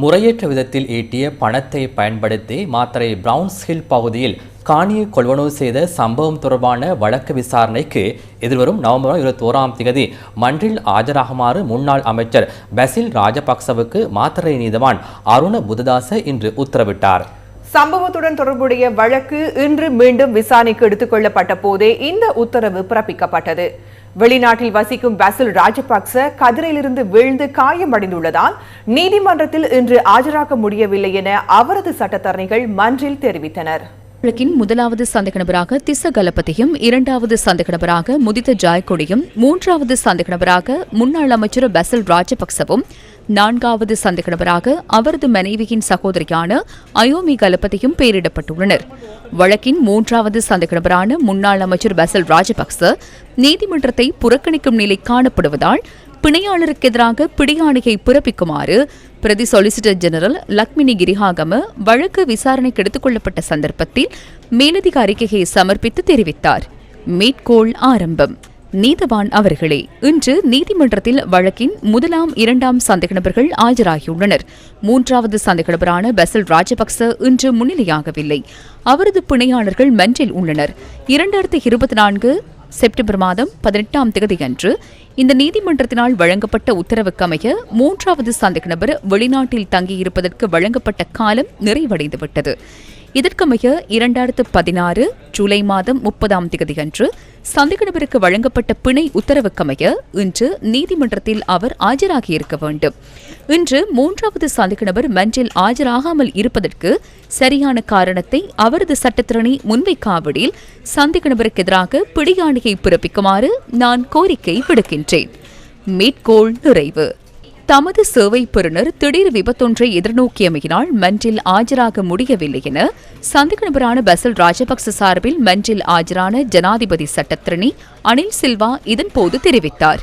முறையற்ற விதத்தில் ஈட்டிய பணத்தை பயன்படுத்தி மாத்திரை பிரவுன்ஸ் ஹில் பகுதியில் காணியை கொள்வனவு செய்த சம்பவம் தொடர்பான வழக்கு விசாரணைக்கு எதிர்வரும் நவம்பர் இருபத்தி ஓராம் தேதி மன்றில் ஆஜராகுமாறு முன்னாள் அமைச்சர் பசில் ராஜபக்சவுக்கு மாத்திரை நீதவான் அருண புததாச இன்று உத்தரவிட்டார். சம்பவத்துடன் தொடர்புடைய வழக்கு இன்று மீண்டும் விசாரணைக்கு எடுத்துக் கொள்ளப்பட்ட போதே இந்த உத்தரவு பிறப்பிக்கப்பட்டது. வெளிநாட்டில் வசிக்கும் பசில் ராஜபக்ச கதிரையிலிருந்து வீழ்ந்து காயமடைந்துள்ளதால் நீதிமன்றத்தில் இன்று ஆஜராக முடியவில்லை என அவரது சட்டத்தரணிகள் மன்றில் தெரிவித்தனர். வழக்கின் முதலாவது சந்தேக நபராக திச கலபதியும் இரண்டாவது சந்தேக நபராக முதித்த ஜாய்கொடியும் மூன்றாவது சந்தேக நபராக முன்னாள் அமைச்சர் பசல் ராஜபக்சவும் நான்காவது சந்தேக நபராக அவரது மனைவியின் சகோதரியான அயோமி கலபதியும் பெயரிடப்பட்டுள்ளனர். வழக்கின் மூன்றாவது சந்தேக நபரான முன்னாள் அமைச்சர் பசல் ராஜபக்ச நீதிமன்றத்தை புறக்கணிக்கும் நிலை காணப்படுவதால் பிணையாளருக்கு எதிராக பிடியாணையை பிறப்பிக்குமாறு பிரதி சொலிசிட்டர் ஜெனரல் லக்மினி கிரிஹாகம வழக்கு விசாரணைக்கு எடுத்துக் கொள்ளப்பட்ட சந்தர்ப்பத்தில் மேலதிக அறிக்கையை சமர்ப்பித்து தெரிவித்தார். மேற்கோள் ஆரம்பம். நீதவான் அவர்களே இன்று நீதிமன்றத்தில் வழக்கின் முதலாம் இரண்டாம் சந்தேக நபர்கள் ஆஜராகியுள்ளனர். மூன்றாவது சந்தேக நபரான பசல் ராஜபக்ச இன்று முன்னிலையாகவில்லை. அவரது பிணையாளர்கள் மன்றில் உள்ளனர். இரண்டாயிரத்தி இருபத்தி நான்கு செப்டம்பர் மாதம் பதினெட்டாம் தேதியன்று இந்த நீதிமன்றத்தினால் வழங்கப்பட்ட உத்தரவுக்கமைய மூன்றாவது சந்தேக நபர் வெளிநாட்டில் தங்கியிருப்பதற்கு வழங்கப்பட்ட காலம் நிறைவடைந்துவிட்டது. இதற்கமைய இரண்டாயிரத்து பதினாறு ஜூலை மாதம் முப்பதாம் தேதியன்று சந்தேக நபருக்கு வழங்கப்பட்ட பிணை உத்தரவுக்கமைய இன்று நீதிமன்றத்தில் அவர் ஆஜராகியிருக்க வேண்டும். இன்று மூன்றாவது சந்தேக நபர் மன்றில் ஆஜராகாமல் இருப்பதற்கு சரியான காரணத்தை அவரது சட்டத்திறனை முன்வைக்காவிடில் சந்தேக நபருக்கு எதிராக பிடியாணையை பிறப்பிக்குமாறு நான் கோரிக்கை விடுக்கின்றேன். மேற்கோள் நிறைவு. தமது சேவை பெறுநர் திடீர் விபத்தொன்றை எதிர்நோக்கியமையினால் மன்றில் ஆஜராக முடியவில்லை என சந்தேக நபரான பசல் ராஜபக்ச சார்பில் மன்றில் ஆஜரான ஜனாதிபதி சட்டத்திரணி அனில் சில்வா இதன்போது தெரிவித்தார்.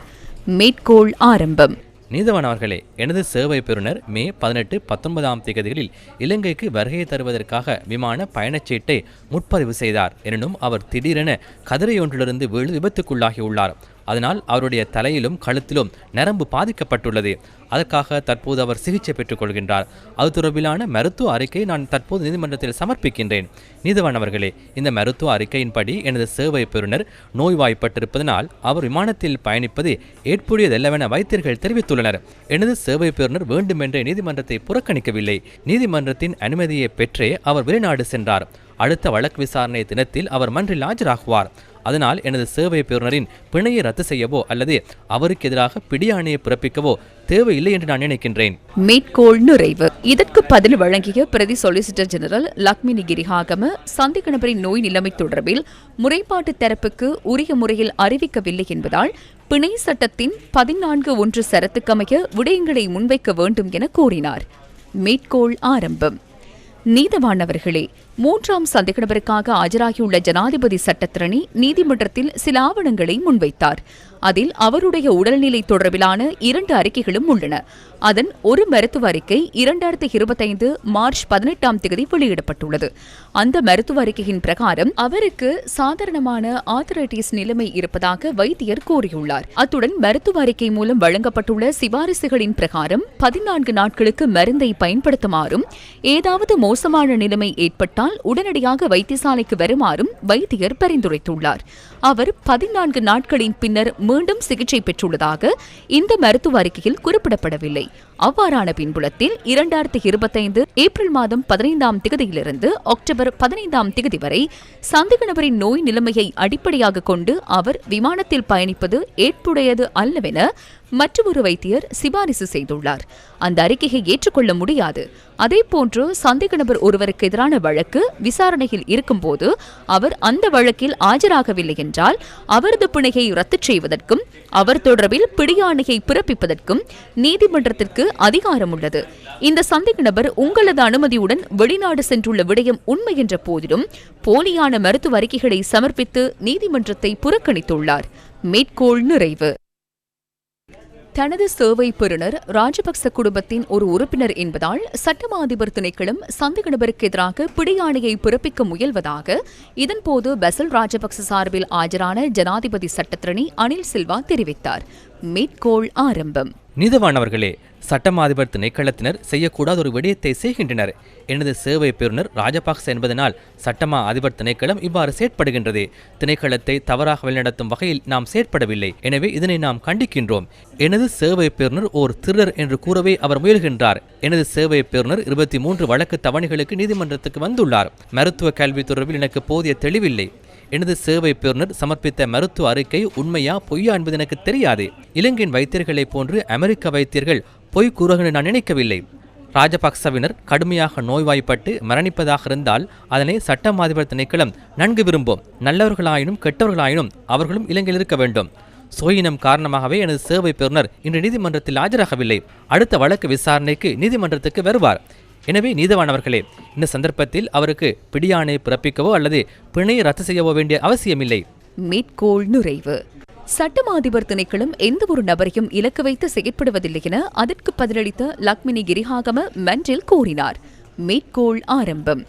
மேற்கோள் ஆரம்பம். நீதவான் அவர்களே எனது சேவை பெறுநர் மே பதினெட்டு பத்தொன்பதாம் தேதிகளில் இலங்கைக்கு வருகை தருவதற்காக விமான பயணச்சீட்டை முற்பதிவு செய்தார். எனினும் அவர் திடீரென கதிரையொன்றிலிருந்து வீழ்ந்து விபத்துக்குள்ளாகியுள்ளார். அதனால் அவருடைய தலையிலும் கழுத்திலும் நரம்பு பாதிக்கப்பட்டுள்ளது. அதற்காக தற்போது அவர் சிகிச்சை பெற்றுக் கொள்கின்றார். அது தொடர்பிலான மருத்துவ அறிக்கை நான் தற்போது நீதிமன்றத்தில் சமர்ப்பிக்கின்றேன். நீதிவான் அவர்களே இந்த மருத்துவ அறிக்கையின்படி எனது சேவை பெறுநர் நோய்வாய்ப்பட்டிருப்பதனால் அவர் விமானத்தில் பயணிப்பது ஏற்புடையதல்லவென வைத்தியர்கள் தெரிவித்துள்ளனர். எனது சேவை பெறுநர் வேண்டுமென்றே நீதிமன்றத்தை புறக்கணிக்கவில்லை. நீதிமன்றத்தின் அனுமதியை பெற்றே அவர் வெளிநாடு சென்றார். அடுத்த வழக்கு விசாரணை தினத்தில் அவர் மன்றில் ஆஜராகுவார். அதனால் எனது சேவை பெறுநரின் பிணையை ரத்து செய்யவோ அல்லது அவருக்கு எதிராக பிடியாணையை பிறப்பிக்கவோ தேவையில்லை என்று நான் நினைக்கின்றேன். மேற்கோள் நிறைவு இதற்கு பதில் வழங்கிய பிரதி சொலிசிட்டர் ஜெனரல் லக்மினி கிரிஹாகம சந்தேக நபரின் நோய் நிலைமை தொடர்பில் முறைப்பாட்டு தரப்புக்கு உரிய முறையில் அறிவிக்கவில்லை என்பதால் பிணை சட்டத்தின் பதினான்கு ஒன்று சரத்துக்கமைய விடயங்களை முன்வைக்க வேண்டும் என கூறினார். மேற்கோள் ஆரம்பம். நீதவானவர்களே மூன்றாம் சந்தேக நபருக்காக ஆஜராகியுள்ள ஜனாதிபதி சட்டத்திரணி நீதிமன்றத்தில் சில ஆவணங்களை முன்வைத்தார். அதில் அவருடைய உடல்நிலை தொடர்பிலான இரண்டு அறிக்கைகளும் உள்ளன. அதன் ஒரு மருத்துவ அறிக்கை இரண்டாயிரத்தி இருபத்தைந்து மார்ச் பதினெட்டாம் தேதி வெளியிடப்பட்டுள்ளது. அந்த மருத்துவ அறிக்கையின் பிரகாரம் அவருக்கு சாதாரணமான ஆத்தரைட்டிஸ் நிலைமை இருப்பதாக வைத்தியர் கூறியுள்ளார். அத்துடன் மருத்துவ அறிக்கை மூலம் வழங்கப்பட்டுள்ள சிபாரிசுகளின் பிரகாரம் பதினான்கு நாட்களுக்கு மருந்தை பயன்படுத்துமாறும் ஏதாவது மோசமான நிலைமை ஏற்பட்டால் உடனடியாக வைத்தியசாலைக்கு வருமாறும் வைத்தியர் பரிந்துரைத்துள்ளார். அவர் பதினான்கு நாட்களின் பின்னர் மீண்டும் சிகிச்சை பெற்றுள்ளதாக இந்த மருத்துவ அறிக்கையில் குறிப்பிடப்படவில்லை. அவ்வாறான பின்புலத்தில் இரண்டாயிரத்தி இருபத்தைந்து ஏப்ரல் மாதம் பதினைந்தாம் திகதியிலிருந்து அக்டோபர் பதினைந்தாம் திகதி வரை சந்தேக நபரின் நோய் நிலைமையை அடிப்படையாக கொண்டு அவர் விமானத்தில் பயணிப்பது ஏற்புடையது அல்லவென மற்றொரு வைத்தியர் சிபாரிசு செய்துள்ளார். அந்த அறிக்கையை ஏற்றுக்கொள்ள முடியாது. அதேபோன்று சந்தேக நபர் ஒருவருக்கு எதிரான வழக்கு விசாரணையில் இருக்கும்போது அவர் அந்த வழக்கில் ஆஜராகவில்லை என்றால் அவரது பிணையை ரத்து செய்வதற்கும் அவர் தொடர்பில் பிடியாணையை பிறப்பிப்பதற்கும் நீதிமன்றத்திற்கு அதிகாரம் உள்ளது இந்த சந்தேக நபர் உங்களது அனுமதியுடன் வெளிநாடு சென்றுள்ள விடயம் உண்மை என்ற போதிலும் போலியான மருத்துவ அறிக்கைகளை சமர்ப்பித்து நீதிமன்றத்தை புறக்கணித்துள்ளார். மேற்கோள் நிறைவு. தனது சேவை பெறுநர் ராஜபக்ச குடும்பத்தின் ஒரு உறுப்பினர் என்பதால் சட்டமா அதிபர் திணைக்களம் சந்தேக நபருக்கு எதிராக பிடியாணையை பிறப்பிக்க முயல்வதாக இதன்போது பசல் ராஜபக்ச சார்பில் ஆஜரான ஜனாதிபதி சட்டத்திரணி அனில் சில்வா தெரிவித்தார். மேற்கோள் ஆரம்பம். நீதவானவர்களே சட்டமாதிபர் திணைக்களத்தினர் செய்யக்கூடாத ஒரு விடயத்தை செய்கின்றனர். எனது சேவை பெறுநர் ராஜபாக்ச என்பதனால் சட்டமா அதிபர் திணைக்களம் இவ்வாறு செயற்படுகின்றது. திணைக்களத்தை தவறாக வழிநடத்தும் வகையில் நாம் செயற்படவில்லை. எனவே இதனை நாம் கண்டிக்கின்றோம். எனது சேவை பெறுநர் ஓர் திருடர் என்று கூறவே அவர் முயல்கின்றார். எனது சேவை பெறுநர் இருபத்தி மூன்று வழக்கு தவணைகளுக்கு நீதிமன்றத்துக்கு வந்துள்ளார். மருத்துவ கல்வி தொடர்பில் எனக்கு போதிய தெளிவில்லை. எனது சேவை பெறுநர் சமர்ப்பித்த மருத்துவ அறிக்கை உண்மையா பொய்யா என்பது எனக்கு தெரியாது. இலங்கையின் வைத்தியர்களைப் போன்று அமெரிக்க வைத்தியர்கள் பொய் கூறுகள் நான் நினைக்கவில்லை. ராஜபக்சவினர் கடுமையாக நோய்வாய்ப்பட்டு மரணிப்பதாக இருந்தால் அதனை சட்டம் அதிபர் திணைக்களம் நன்கு விரும்பும் நல்லவர்களாயினும் கெட்டவர்களாயினும் அவர்களும் இலங்கையில் இருக்க வேண்டும். சோயினம் காரணமாகவே எனது சேவை பெறுநர் இன்று நீதிமன்றத்தில் ஆஜராகவில்லை. அடுத்த வழக்கு விசாரணைக்கு நீதிமன்றத்துக்கு வருவார். எனவே நீதவானவர்களே இந்த சந்தர்ப்பத்தில் அவருக்கு பிடியாணை பிறப்பிக்கவோ அல்லது பிணை ரத்து செய்யவோ வேண்டிய அவசியமில்லை. மேற்கோள் நுழைவு சட்டமா அதிபர் திணைக்களம் எந்த ஒரு நபரையும் இலக்கு வைத்து செயற்படுவதில்லை என அதற்கு பதிலளித்த லக்மினி கிரிஹாகம மன்றில் கூறினார். மேற்கோள் ஆரம்பம்.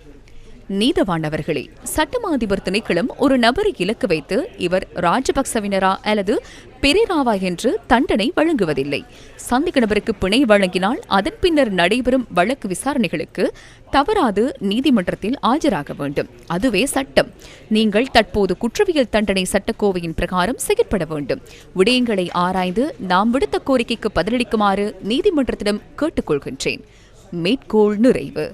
நீதவானவர்களே சட்டமாதிபர் திணைக்களம் ஒரு நபரை இலக்கு வைத்து இவர் ராஜபக்சவினரா அல்லது பெரேராவா என்று தண்டனை வழங்குவதில்லை. சந்தேக நபருக்கு பிணை வழங்கினால் அதன் பின்னர் நடைபெறும் வழக்கு விசாரணைகளுக்கு தவறாது நீதிமன்றத்தில் ஆஜராக வேண்டும். அதுவே சட்டம். நீங்கள் தற்போது குற்றவியல் தண்டனை சட்டக்கோவையின் பிரகாரம் செயற்பட வேண்டும். விடயங்களை ஆராய்ந்து நாம் விடுத்த கோரிக்கைக்கு பதிலளிக்குமாறு நீதிமன்றத்திடம் கேட்டுக்கொள்கின்றேன். மேற்கோள் நிறைவு.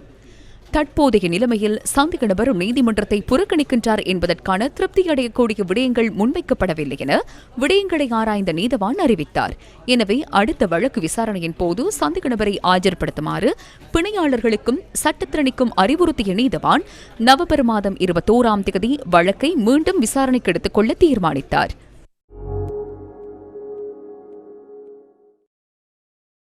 தற்போதைய நிலைமையில் சந்திக்க நபரும் நீதிமன்றத்தை புறக்கணிக்கின்றார் என்பதற்கான திருப்தியடையக்கூடிய விடயங்கள் முன்வைக்கப்படவில்லை என விடயங்களை ஆராய்ந்த நீதவான் அறிவித்தார். எனவே அடுத்த வழக்கு விசாரணையின் போது சந்திக்க நபரை ஆஜர்படுத்துமாறு பிணையாளர்களுக்கும் சட்டத்திறனிக்கும் அறிவுறுத்திய நீதவான் நவம்பர் மாதம் இருபத்தோராம் தேதி வழக்கை மீண்டும் விசாரணைக்கு எடுத்துக் கொள்ள தீர்மானித்தார்.